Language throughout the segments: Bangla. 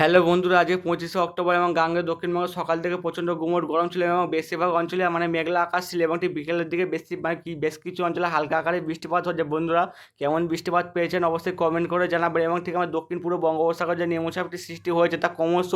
হ্যালো বন্ধুরা, আজকে পঁচিশে অক্টোবর এবং গাঙ্গে দক্ষিণবঙ্গ সকাল থেকে প্রচণ্ড গুমোট গরম ছিল এবং বেশিরভাগ অঞ্চলে মানে মেঘলা আকাশ ছিল এবং ঠিক বিকেলের দিকে বেশি মানে কি বেশ কিছু অঞ্চলে হালকা আকারে বৃষ্টিপাত হচ্ছে। বন্ধুরা, কেমন বৃষ্টিপাত পেয়েছেন অবশ্যই কমেন্ট করে জানাবেন এবং ঠিক আমার দক্ষিণ পূর্ব বঙ্গোপসাগর যে নিম্নচাপটি সৃষ্টি হয়েছে তা ক্রমশ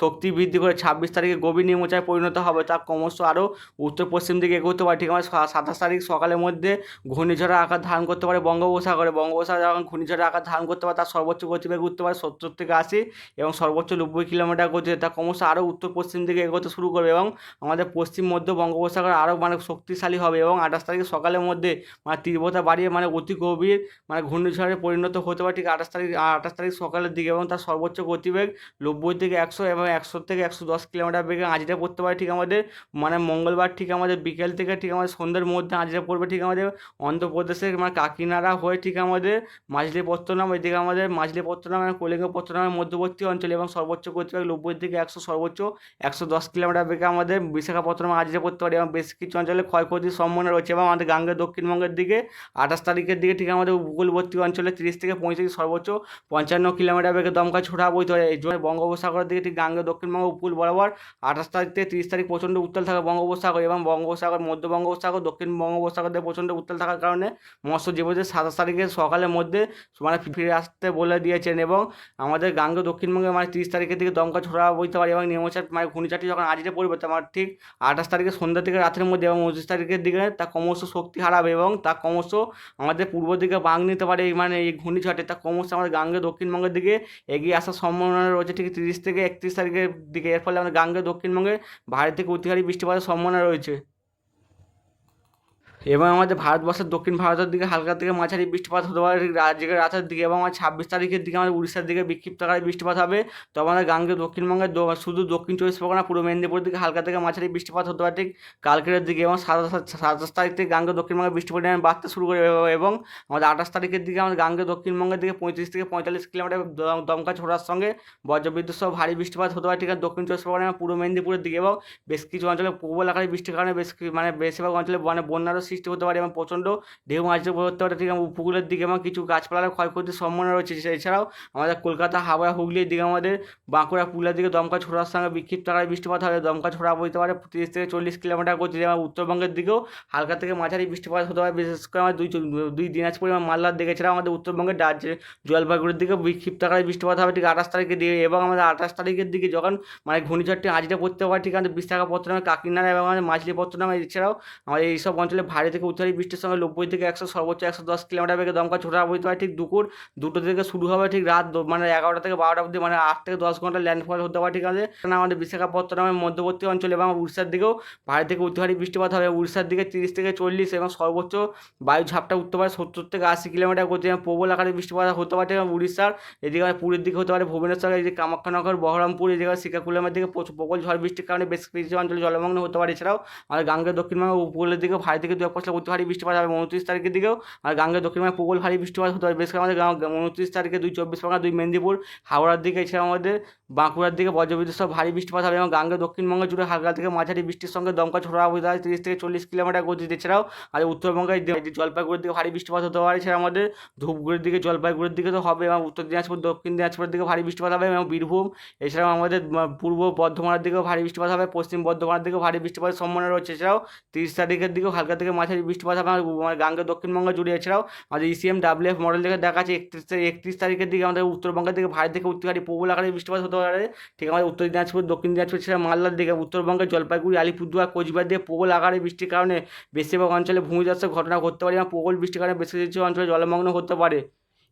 শক্তি বৃদ্ধি করে ছাব্বিশ তারিখে গভীর নিম্নচাপে পরিণত হবে। তা ক্রমশ আরও উত্তর পশ্চিম দিকে এগোতে পারে। ঠিক আমার সাতাশ তারিখ সকালের মধ্যে ঘূর্ণিঝড়ের আকার ধারণ করতে পারে বঙ্গোপসাগরে। বঙ্গোপসাগর যখন ঘূর্ণিঝড়ের আকার ধারণ করতে পারে, তার সর্বোচ্চ গতিবেগ উঠতে পারে সত্তর থেকে আশি এবং সর্বোচ্চ নব্বই কিলোমিটার গতিতে তা ক্রমশ আরও উত্তর পশ্চিম দিকে এগোতে শুরু করবে এবং আমাদের পশ্চিম মধ্য বঙ্গোপসাগর আরও মানে শক্তিশালী হবে এবং আঠাশ তারিখে সকালের মধ্যে মানে তীব্রতা বাড়িয়ে মানে অতি গভীর মানে ঘূর্ণিঝড়ে পরিণত হতে পারে, ঠিক আঠাশ তারিখ আঠাশ তারিখ সকালের দিকে এবং তার সর্বোচ্চ গতিবেগ নব্বই থেকে একশো এবং একশো থেকে একশো দশ কিলোমিটার বেগে আঁচড়ে পড়তে পারে, ঠিক আমাদের মানে মঙ্গলবার ঠিক আমাদের বিকেল থেকে ঠিক আমাদের সন্ধ্যের মধ্যে আঁচড়ে পড়বে ঠিক আমাদের অন্ধ্রপ্রদেশের মানে কাকিনাড়া হয়ে ঠিক আমাদের মাঝলিপত্তনম, এদিকে আমাদের মাঝলিপত্তনম এবং মধ্যবর্তী অঞ্চলে এবং সর্বোচ্চ গতিবেগ নব্বই থেকে একশো, সর্বোচ্চ একশো দশ কিলোমিটার বেগে আমাদের বিশাখাপত্তনম আজকে করতে পারে এবং বেশ কিছু অঞ্চলে ক্ষয়ক্ষতির সম্ভাবনা রয়েছে এবং আমাদের গাঙ্গের দক্ষিণবঙ্গের দিকে আঠাশ তারিখের দিকে ঠিক আমাদের উপকূলবর্তী অঞ্চলে তিরিশ থেকে পঁয়ত্রিশ, সর্বোচ্চ পঞ্চান্ন কিলোমিটার বেগে দমকা ছোড়া বইতে পারে এই জন্য বঙ্গোপসাগরের দিকে ঠিক গাঙ্গের দক্ষিণবঙ্গ উপকূল বরাবর আঠাশ তারিখ থেকে তিরিশ তারিখ প্রচণ্ড উত্তাল থাকে বঙ্গোপসাগর এবং বঙ্গোপসাগর মধ্য বঙ্গোপসাগর, দক্ষিণ বঙ্গোপসাগর দিয়ে প্রচণ্ড উত্তাল থাকার কারণে মৎস্যজীবীদের সাতাশ তারিখের সকালের মধ্যে মানে ফিরে আসতে বলে দিয়েছেন এবং আমাদের গাঙ্গে দক্ষিণবঙ্গে মানে তিরিশ তারিখের দিকে দমকা ছোড়া বইতে পারে এবং নিম্নচাপ মানে ঘূর্ণিঝড়টি যখন আজকে পড়বে তোমার ঠিক আঠাশ তারিখে সন্ধ্যা থেকে রাতের মধ্যে এবং উনত্রিশ তারিখের দিকে তা ক্রমশ শক্তি হারাবে এবং তা ক্রমশ আমাদের পূর্ব দিকে বাঁক নিতে পারে, এই মানে এই ঘূর্ণিঝড়ে তা ক্রমশ আমাদের গাঙ্গে দক্ষিণবঙ্গের দিকে এগিয়ে আসার সম্ভাবনা রয়েছে, ঠিক তিরিশ থেকে একত্রিশ তারিখের দিকে। এর ফলে আমাদের গাঙ্গে দক্ষিণবঙ্গে ভারী থেকে অতিহারী বৃষ্টিপাতের সম্ভাবনা রয়েছে। এবং আমাদের ভারতবর্ষের দক্ষিণ ভারতের দিকে হালকা থেকে মাঝারি বৃষ্টিপাত হতে পারে রাজ্যের রাতের দিকে এবং আমার ছাব্বিশ তারিখের দিকে আমাদের উড়িষ্যার দিকে বিক্ষিপ্ত আকারে বৃষ্টিপাত হবে। তো আমাদের গাঙ্গে দক্ষিণবঙ্গের শুধু দক্ষিণ চব্বিশ পরগনা পূর্ব মেদিনীপুরের দিকে হালকা থেকে মাঝারি বৃষ্টিপাত হতে পারে, ঠিক কালকের দিকে এবং সাতাশ তারিখ থেকে গাঙ্গে দক্ষিণবঙ্গে বৃষ্টির পরিমাণ বাড়তে শুরু করে এবং আমাদের আঠাশ তারিখের দিকে আমাদের গাঙ্গে দক্ষিণবঙ্গের দিকে পঁয়ত্রিশ থেকে পঁয়তাল্লিশ কিলোমিটার দম- দমকা ছোড়ার সঙ্গে বজ্রবিদ্যুৎ সহ ভারী বৃষ্টিপাত হতে পারে, ঠিক আছে, দক্ষিণ চব্বিশ পরগনা পূর্ব মেদিনীপুরের দিকে এবং বেশ কিছু অঞ্চলে প্রবল আকারে বৃষ্টির কারণে বেশ মানে বেশিরভাগ অঞ্চলে মানে বন্যারও সৃষ্টি হতে পারে এবং প্রচণ্ড ঢেউ মাঝে পড়তে পারে। ঠিক উপকূলের দিকে এবং কিছু গাছপালার ক্ষয়ক্ষতির সম্ভাবনা রয়েছে। এছাড়াও আমাদের কলকাতা, হাওড়া, হুগলির দিকে আমাদের বাঁকুড়া, পুরুলিয়ার দিকে দমকা ছোড়ার সঙ্গে বিক্ষিপ্ত আকারে বৃষ্টিপাত হবে দমকা ছোড়া বইতে পারে। তিরিশ থেকে চল্লিশ কিলোমিটার গতিতে এবং উত্তরবঙ্গের দিকেও হালকা থেকে মাঝারি বৃষ্টিপাত হতে পারে। বিশেষ করে আমাদের দুই দুই দিনাজপুর এবং মালদার দিকে। এছাড়াও আমাদের উত্তরবঙ্গের রাজ্যে জলপাইগুড়ির দিকে বিক্ষিপ্ত আকারে বৃষ্টিপাত হবে ঠিক আঠাশ তারিখের দিকে এবং আমাদের আঠাশ তারিখের দিকে যখন মানে ঘূর্ণিঝড়টি আজকে পড়তে পারে ঠিক আমাদের বিশাখাপত্তনম, কাকিনাড়া এবং আমাদের মাছলিপত্তনম এছাড়াও আমাদের এইসব অঞ্চলে থেকে উত্তরী বৃষ্টির সঙ্গে নব্বই থেকে একশো, সর্বোচ্চ একশো দশ কিলোমিটার বেগে দমকা ছোটা বইতে পারে ঠিক দুপুর, দুটো থেকে শুরু হবে ঠিক রাত মানে এগারোটা থেকে বারোটা অবধি মানে আট থেকে দশ ঘণ্টা ল্যান্ডফল হতে পারে ঠিক আছে। আমাদের বিশাখাপত্তনমের মধ্যবর্তী অঞ্চলে এবং উড়িষ্যার দিকেও ভারী থেকে অতিহারী বৃষ্টিপাত হবে। উড়িষ্যার দিকে তিরিশ থেকে চল্লিশ এবং সর্বোচ্চ বায়ু ঝাপটা উঠতে পারে সত্তর থেকে আশি কিলোমিটার গতি প্রবল আকারে বৃষ্টিপাত হতে পারে এবং উড়িষ্যার এদিকে পুরীর দিকে হতে পারে, ভুবনেশ্বর, এদিকে কামাখ্যানগর, বহরমপুর, এদিকে শ্রীকাকুলামের দিকে প্রবল ঝড় বৃষ্টির কারণে বেশ কিছু অঞ্চলে জলমগ্ন হতে পারে। এছাড়াও আমাদের গাঙ্গের দক্ষিণবঙ্গ উপকূলের দিকে ভারী থেকে এক পশলা ভারী বৃষ্টিপাত হবে উনত্রিশ তারিখের দিকেও। আর গাঙ্গের দক্ষিণবঙ্গে প্রবল ভারী বৃষ্টিপাত হতে পারে। বেশ আমাদের গাঁ- উনত্রিশ তারিখে দুই চব্বিশ পরগনা, দুই মেদিনীপুর, হাওড়ার দিকে, এছাড়াও আমাদের বাঁকুড়ার দিকে বজ্রবিদ্যুৎ সহ ভারী বৃষ্টিপাত হবে এবং গাঙ্গে দক্ষিণবঙ্গ জুড়ে হালকা থেকে মাঝারি বৃষ্টির সঙ্গে দমকা ছোড়া হতে পারে তিরিশ থেকে চল্লিশ কিলোমিটার গতিতে। এছাড়াও আর উত্তরবঙ্গের জলপাইগুড়ির দিকে ভারী বৃষ্টিপাত হতে পারে। এছাড়া আমাদের ধূপগুড়ির দিকে, জলপাইগুড়ির দিকে তো হবে এবং উত্তর দিনাজপুর, দক্ষিণ দিনাজপুরের দিকে ভারী বৃষ্টিপাত হবে এবং বীরভূম, এছাড়াও আমাদের পূর্ব বর্ধমানের দিকেও ভারী বৃষ্টিপাত হবে। পশ্চিম বর্ধমানের দিকেও ভারী বৃষ্টিপাতের সম্ভাবনা রয়েছে। এছাড়াও তিরিশ তারিখের দিকেও হালকা থেকে মাঝারি বৃষ্টিপাত হবে মানে গাঙ্গে দক্ষিণবঙ্গ জুড়ে। এছাড়াও আমাদের ইসিএম ডাব্লিউএফ মডেল থেকে দেখা যাচ্ছে একত্রিশ একত্রিশ তারিখের দিকে আমাদের উত্তরবঙ্গের দিকে ভারত থেকে উত্তরকারী প্রবল আকারে বৃষ্টিপাত হতে পারে। ঠিক আমাদের উত্তর দিনাজপুর, দক্ষিণ দিনাজপুর ছেড়ে মালদার দিকে উত্তরবঙ্গের জলপাইগুড়ি, আলিপুরদুয়ার, কোচবিহার দিয়ে প্রবল আকারে বৃষ্টির কারণে বেশিরভাগ অঞ্চলে ভূমিধসের ঘটনা ঘটতে পারে এবং প্রবল বৃষ্টির কারণে বেশি কিছু অঞ্চলে জলমগ্ন হতে পারে।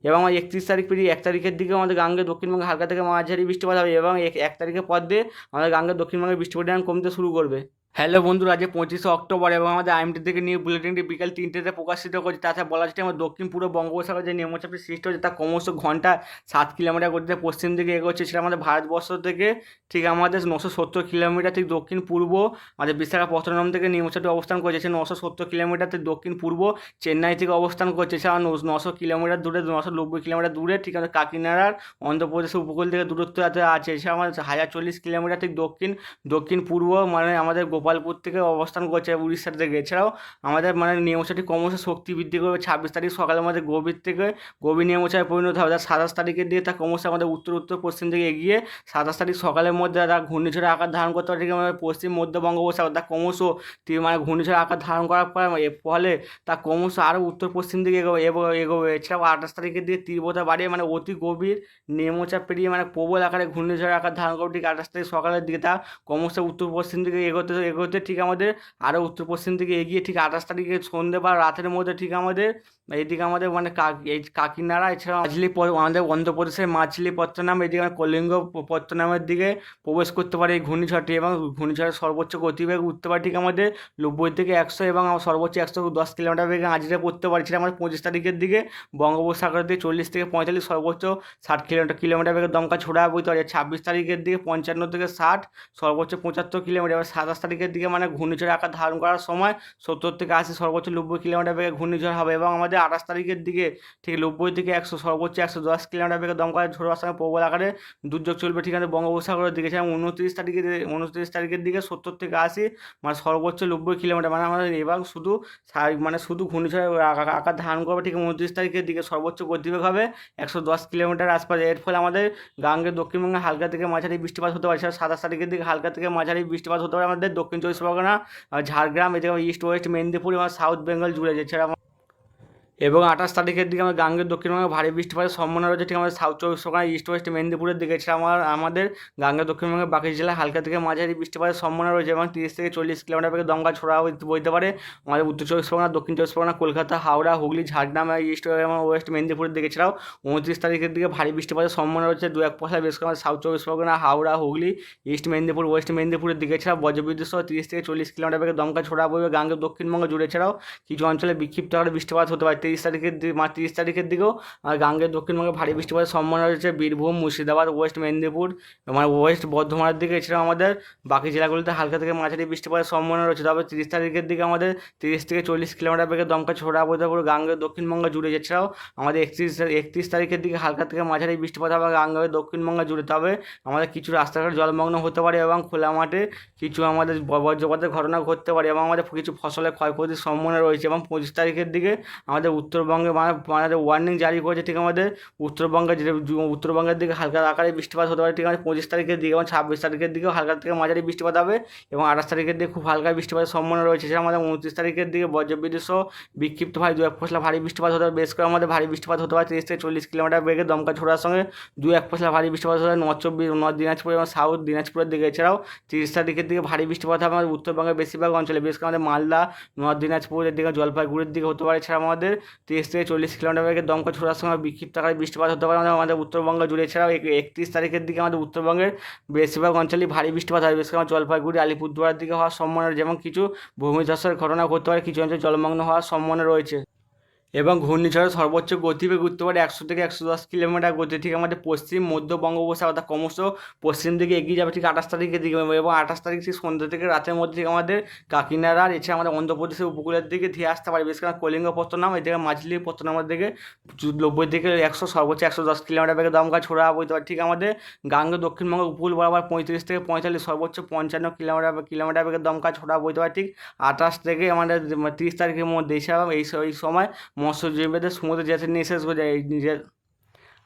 এবং একত্রিশ তারিখ পেরিয়ে এক তারিখের দিকে আমাদের গাঙ্গে দক্ষিণবঙ্গে হালকা থেকে মাঝারি বৃষ্টিপাত হবে এবং এক- তারিখের পর দিয়ে আমাদের গাঙ্গে দক্ষিণবঙ্গে বৃষ্টিপাত কমতে শুরু করবে। হ্যালো বন্ধুরা আজকে পঁচিশে অক্টোবর এবং আমাদের আইএমটি থেকে নিউ বুলেটিনটি বিকেল তিনটেতে প্রকাশিত করছে তাছাড়া বলা যাচ্ছে আমার দক্ষিণ পূর্ব বঙ্গোপসাগর যে নিম্নচাপের সৃষ্টি হচ্ছে তা ক্রমশ ঘণ্টা সাত কিলোমিটার গতিতে পশ্চিম দিকে এগোচ্ছে। সেটা আমাদের ভারতবর্ষ থেকে ঠিক আমাদের নশো সত্তর কিলোমিটার ঠিক দক্ষিণ পূর্ব, আমাদের বিশাখাপত্তনম থেকে নিম্নচাপটি অবস্থান করছে, সে নশো সত্তর কিলোমিটার থেকে দক্ষিণ পূর্ব, চেন্নাই থেকে অবস্থান করছে ন- নশো কিলোমিটার দূরে, নশো নব্বই কিলোমিটার দূরে ঠিক আমাদের কাকিনাড়ার অন্ধ্রপ্রদেশের উপকূল থেকে দূরত্ব আছে আছে এছাড়া আমাদের হাজার চল্লিশ কিলোমিটার ঠিক দক্ষিণ দক্ষিণ পূর্ব মানে আমাদের গোপালপুর থেকে অবস্থান করছে উড়িষ্যার থেকে এছাড়াও আমাদের মানে নিয়মসাটি ক্রমশ শক্তি বৃদ্ধি করবে। ছাব্বিশ তারিখ সকালের মধ্যে গভীর থেকে গভীর নিয়মচায় পরিণত হবে। তার সাতাশ তারিখের দিকে তা ক্রমশ আমাদের উত্তর উত্তর, পশ্চিম দিকে এগিয়ে সাতাশ তারিখ সকালের মধ্যে তারা ঘূর্ণিঝড়ের আকার ধারণ করতে পারে। আমাদের পশ্চিম মধ্য বঙ্গোপসাগর তা ক্রমশ মানে ঘূর্ণিঝড়ের আকার ধারণ করার পর এর ফলে তা ক্রমশ আরও উত্তর, পশ্চিম দিকে এগোবে, এগো- এগোবে। এছাড়াও আঠাশ তারিখের দিকে তীব্রতা বাড়িয়ে মানে অতি গভীর নিম্নচাপ পেরিয়ে মানে প্রবল আকারে ঘূর্ণিঝড়ের আকার ধারণ করবে। ঠিক আঠাশ তারিখ সকালের দিকে তা ক্রমশ উত্তর, পশ্চিম দিকে এগোতে এগোতে ঠিক আমাদের আরও উত্তর পশ্চিম দিকে এগিয়ে ঠিক আঠাশ তারিখে সন্ধ্যে বা রাতের মধ্যে ঠিক আমাদের এইদিকে আমাদের মানে এই কাকিনাড়া, এছাড়াও মাঝলি আমাদের অন্ধ্রপ্রদেশের মাছলিপত্তনম এদিকে কলিঙ্গ পত্তনমের দিকে প্রবেশ করতে পারে এই ঘূর্ণিঝড়টি এবং ঘূর্ণিঝড়ের সর্বোচ্চ গতিবেগ উঠতে পারে ঠিক আমাদের নব্বই থেকে একশো এবং আমার সর্বোচ্চ একশো দশ কিলোমিটার বেগে আজরে পড়তে পারে। সেটা আমাদের পঁচিশ তারিখের দিকে বঙ্গোপসাগর দিয়ে চল্লিশ থেকে পঁয়তাল্লিশ, সর্বোচ্চ ষাট কিলোমিটার কিলোমিটার বেগে দমকা ছোড়া বইতে পারে। ছাব্বিশ তারিখের দিকে পঞ্চান্ন থেকে ষাট, সর্বোচ্চ পঁচাত্তর কিলোমিটার এবার সাতাশ তারিখের দিকে মানে ঘূর্ণিঝড় আকার ধারণ করার সময় সত্তর থেকে আশি, সর্বোচ্চ নব্বই কিলোমিটার বেগে ঘূর্ণিঝড় হবে এবং আমাদের আঠাশ তারিখের দিকে, ঠিক নব্বই থেকে একশো, সর্বোচ্চ একশো দশ কিলোমিটার বেগে দমকা ঝোড়ো আসার প্রবল আকারে দুর্যোগ চলবে, ঠিক আছে, বঙ্গোপসাগরের দিকে সেরকম উনত্রিশ তারিখের উনত্রিশ তারিখের দিকে সত্তর থেকে আশি মানে সর্বোচ্চ নব্বই কিলোমিটার মানে আমাদের এবং শুধু মানে শুধু ঘূর্ণিঝড়ের আকার ধারণ করবে, ঠিক উনত্রিশ তারিখের দিকে সর্বোচ্চ গতিবেগ হবে একশো দশ কিলোমিটার আশপাশে, এর ফলে আমাদের গাঙ্গের দক্ষিণবঙ্গে হালকা থেকে মাঝারি বৃষ্টিপাত হতে পারে সাতাশ তারিখের দিকে হালকা থেকে মাঝারি বৃষ্টিপাত হতে পারে আমাদের দক্ষিণ চব্বিশ পরগনা, ঝাড়গ্রাম, এদিকে ইস্ট ওয়েস্ট, মেদিনীপুর এবং সাউথ বেঙ্গল জুড়ে এছাড়া এবং আঠাশ তারিখের দিকে আমাদের গাঙ্গের দক্ষিণবঙ্গে ভারী বৃষ্টিপাতের সম্ভাবনা রয়েছে। ঠিক আমাদের সাউথ চব্বিশ পরগনা ইস্ট ওয়েস্ট মেদিনীপুরের দিকে। এছাড়া আমার, আমাদের গাঙ্গের দক্ষিণবঙ্গের বাকি জেলায় হালকা থেকে মাঝারি বৃষ্টিপাতের সম্ভাবনা রয়েছে এবং তিরিশ থেকে চল্লিশ কিলোমিটার বেগে দমকা ছোড়া বইতে পারে। আমাদের উত্তর চব্বিশ পরগনা, দক্ষিণ চব্বিশ পরগনা, কলকাতা, হাওড়া, হুগলি, ঝাড়গ্রাম ইস্ট এবং ওয়েস্ট মেদিনীপুরের দিকে। এছাড়াও উনত্রিশ তারিখের দিকে ভারী বৃষ্টিপাতের সম্ভাবনা রয়েছে। দু এক পয়সা বেশ করে south Chabbish Pargana, Howrah, Hooghly east Medinipur west মেদিনীপুরের দিকে। এছাড়াও বজ্রবিদ্যুৎ সহ তিরিশ থেকে চল্লিশ কিলোমিটার বেগে দমকা ছোড়া বইবে গাঙ্গের দক্ষিণবঙ্গ জুড়ে। এছাড়াও কিছু অঞ্চলে বিক্ষিপ্ত আকারে বৃষ্টিপাত হতে পারে। তিরিশ তারিখের মানে তিরিশ তারিখের দিকেও আর গাঙ্গের দক্ষিণবঙ্গে ভারী বৃষ্টিপাতের সম্ভাবনা রয়েছে। বীরভূম, মুর্শিদাবাদ, ওয়েস্ট মেদিনীপুর মানে ওয়েস্ট বর্ধমানের দিকে, এছাড়াও আমাদের বাকি জেলাগুলিতে হালকা থেকে মাঝারি বৃষ্টিপাতের সম্ভাবনা রয়েছে। তবে তিরিশ তারিখের দিকে আমাদের তিরিশ থেকে চল্লিশ কিলোমিটার বেগে দমকা, ছোড়া বইতে পারে গাঙ্গের দক্ষিণবঙ্গ জুড়ে। এছাড়াও আমাদের একত্রিশ একত্রিশ তারিখের দিকে হালকা থেকে মাঝারি বৃষ্টিপাত হবে গাঙ্গের দক্ষিণবঙ্গ জুড়ে। তবে আমাদের কিছু রাস্তাঘাট জলমগ্ন হতে পারে এবং খোলা মাঠে কিছু আমাদের বজ্রপাতের ঘটনা ঘটতে পারে এবং আমাদের কিছু ফসলের ক্ষয়ক্ষতির সম্ভাবনা রয়েছে। এবং পঁচিশ তারিখের দিকে আমাদের উত্তরবঙ্গে মানে ওয়ার্নিং জারি করেছে ঠিক আমাদের উত্তরবঙ্গে যে উত্তরবঙ্গের দিকে হালকা আকারে বৃষ্টিপাত হতে পারে, ঠিক আছে, পঁচিশ তারিখের দিকে এবং ছাব্বিশ তারিখের দিকেও হালকা থেকে মাঝারি বৃষ্টিপাত হবে এবং আঠাশ তারিখের দিকে খুব হালকা বৃষ্টিপাতের সম্ভাবনা রয়েছে। এছাড়া আমাদের উনত্রিশ তারিখের দিকে বজ্রবিদ্যুৎ সহ বিক্ষিপ্ত ভাই দু এক পশলা ভারী বৃষ্টিপাত হতে পারে, বেশ করে আমাদের ভারী বৃষ্টিপাত হতে পারে, তিরিশ থেকে চল্লিশ কিলোমিটার বেগে দমকা ছোড়ার সঙ্গে দু এক পশলা ভারী বৃষ্টিপাত হতে পারে, নর্থ চব্বিশ, নর্থ দিনাজপুর এবং সাউথ দিনাজপুরের দিকে। এছাড়াও তিরিশ তারিখের দিকে ভারী বৃষ্টিপাত হবে আমাদের উত্তরবঙ্গের বেশিরভাগ অঞ্চলে, বেশ করে আমাদের মালদা, নর্থ দিনাজপুরের দিকে, জলপাইগুড়ির দিকে হতে পারে। এছাড়া আমাদের তিরিশ থেকে চল্লিশ কিলোমিটার বেগে দমকা ছোড়ার সময় বিক্ষিপ্ত আকারে বৃষ্টিপাত হতে পারে। আমাদের উত্তরবঙ্গ জুড়ে এছাড়াও একত্রিশ তারিখের দিকে আমাদের উত্তরবঙ্গের বেশিরভাগ অঞ্চলে ভারী বৃষ্টিপাত হয়। বিশেষ করে জলপাইগুড়ি, আলিপুরদুয়ার দিকে হওয়ার সম্ভাবনা যেমন কিছু ভূমিধসের ঘটনা ঘটতে পারে। কিছু অঞ্চলে জলমগ্ন হওয়ার সম্ভাবনা রয়েছে। এবং ঘূর্ণিঝড়ের সর্বোচ্চ গতিবেগ উঠতে পারে একশো থেকে একশো দশ কিলোমিটার গতি। থেকে আমাদের পশ্চিম, মধ্য বঙ্গোপসাগর অর্থাৎ ক্রমশ পশ্চিম দিকে এগিয়ে যাবে ঠিক আঠাশ তারিখের দিকে এবং আঠাশ তারিখ ঠিক সন্ধ্যা থেকে রাতের মধ্যে থেকে আমাদের কাকিনাড়া আর এছাড়া আমাদের অন্ধ্রপ্রদেশের উপকূলের দিকে ধেয়ে আসতে পারে। বিশেষ করে কলিঙ্গ পত্তনাম এদিকে মাঝলি পত্তনামের দিকে নব্বই থেকে একশো সর্বোচ্চ একশো দশ কিলোমিটার বেগে দমকা ছোড়া বইতে পারে। ঠিক আমাদের গাঙ্গ দক্ষিণবঙ্গ উপকূল বরাবর পঁয়ত্রিশ থেকে পঁয়তাল্লিশ, সর্বোচ্চ পঞ্চান্ন কিলোমিটার কিলোমিটার বেগে দমকা ছোড়া বইতে পারে। ঠিক আঠাশ থেকে আমাদের তিরিশ তারিখের মধ্যে এই সময় মৎস্যজীবীদের সমুদ্রে যেতে নিষেধ করে যায়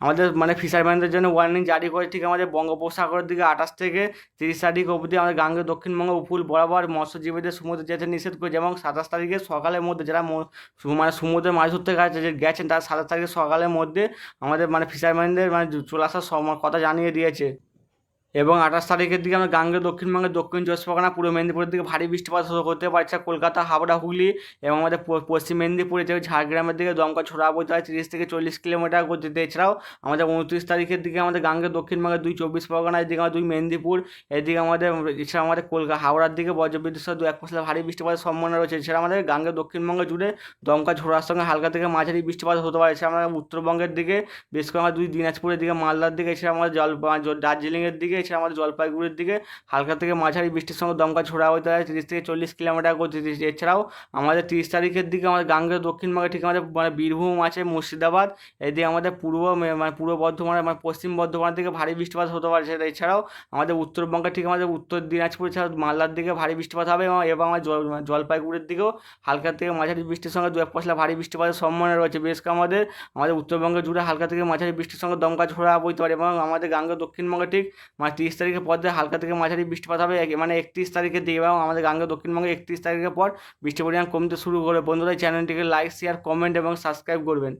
আমাদের মানে ফিশারম্যানদের জন্য ওয়ার্নিং জারি করে ঠিক আমাদের বঙ্গোপসাগরের দিকে আঠাশ থেকে তিরিশ তারিখ অবধি আমাদের গাঙ্গে দক্ষিণবঙ্গ উপকূল বরাবর মৎস্যজীবীদের সমুদ্রে যেতে নিষেধ করেছে এবং সাতাশ তারিখে সকালের মধ্যে যারা মানে সমুদ্রে মাছ ধরতে গেছে, যে গেছেন তারা সাতাশ তারিখে সকালের মধ্যে আমাদের মানে ফিশারম্যানদের মানে চলে আসার কথা জানিয়ে দিয়েছে। এবং আঠাশ তারিখের দিকে আমরা গাঙ্গে দক্ষিণবঙ্গের দক্ষিণ চব্বিশ পরগনা, পূর্ব মেদিনীপুরের দিকে ভারী বৃষ্টিপাত হতে- পারছে কলকাতা, হাওড়া, হুগলি এবং আমাদের পশ্চিম মেদিনীপুরে যে ঝাড়গ্রামের দিকে দমকা ছড়া বইতে হয় তিরিশ থেকে চল্লিশ কিলোমিটার গতিতে এছাড়াও আমাদের উনত্রিশ তারিখের দিকে আমাদের গাঙ্গে দক্ষিণবঙ্গের দুই চব্বিশ পরগনা, এদিকে আমাদের দুই মেদিনীপুর, এদিকে আমাদের এছাড়া আমাদের কলকাতা হাওড়ার দিকে বজ্রবিদ্যুৎ সহ দু এক পশলা ভারী বৃষ্টিপাতের সম্ভাবনা রয়েছে। এছাড়া আমাদের গাঙ্গে দক্ষিণবঙ্গ জুড়ে দমকা ঝোড়ার সঙ্গে হালকা থেকে মাঝারি বৃষ্টিপাত হতে পারে। এছাড়া আমাদের উত্তরবঙ্গের দিকে, বেশ করে আমাদের দুই দিনাজপুরের দিকে, মালদার দিকে এছাড়া আমাদের জল, দার্জিলিংয়ের দিকে এছাড়া আমাদের জলপাইগুড়ির দিকে। হালকা থেকে মাঝারি বৃষ্টির সঙ্গে দমকা ছোড়া হতে পারে, তিরিশ থেকে চল্লিশ কিলোমিটার গতি। এছাড়াও আমাদের তিরিশ তারিখের দিকে আমাদের গাঙ্গেয় দক্ষিণবঙ্গে ঠিক আমাদের মানে বীরভূম আছে, মুর্শিদাবাদ। এদিকে আমাদের পূর্ব মানে পূর্ব বর্ধমান মানে পশ্চিম বর্ধমান থেকে ভারী বৃষ্টিপাত হতে পারে। সেটা এছাড়াও আমাদের উত্তরবঙ্গে ঠিক আমাদের উত্তর দিনাজপুর, এছাড়াও মালদার দিকে ভারী বৃষ্টিপাত হবে এবং জল মানে জলপাইগুড়ির দিকেও হালকা থেকে মাঝারি বৃষ্টির সঙ্গে দু এক পশলা ভারী বৃষ্টিপাতের সম্ভাবনা রয়েছে। বেশ আমাদের আমাদের উত্তরবঙ্গে জুড়ে হালকা থেকে মাঝারি বৃষ্টির সঙ্গে দমকা ঝোড়া বইতে পারে এবং আমাদের গাঙ্গেয় দক্ষিণবঙ্গে ঠিক তিরিশ তারিখের পর দিয়ে হালকা থেকে মাঝারি বৃষ্টিপাত হবে। মানে একত্রিশ তারিখের দিকে এবং আমাদের গাঙ্গে দক্ষিণবঙ্গে একত্রিশ তারিখের পর বৃষ্টি পরিমাণ কমতে শুরু করে। বন্ধুরা চ্যানেলটিকে লাইক শেয়ার কমেন্ট এবং সাবস্ক্রাইব করবেন।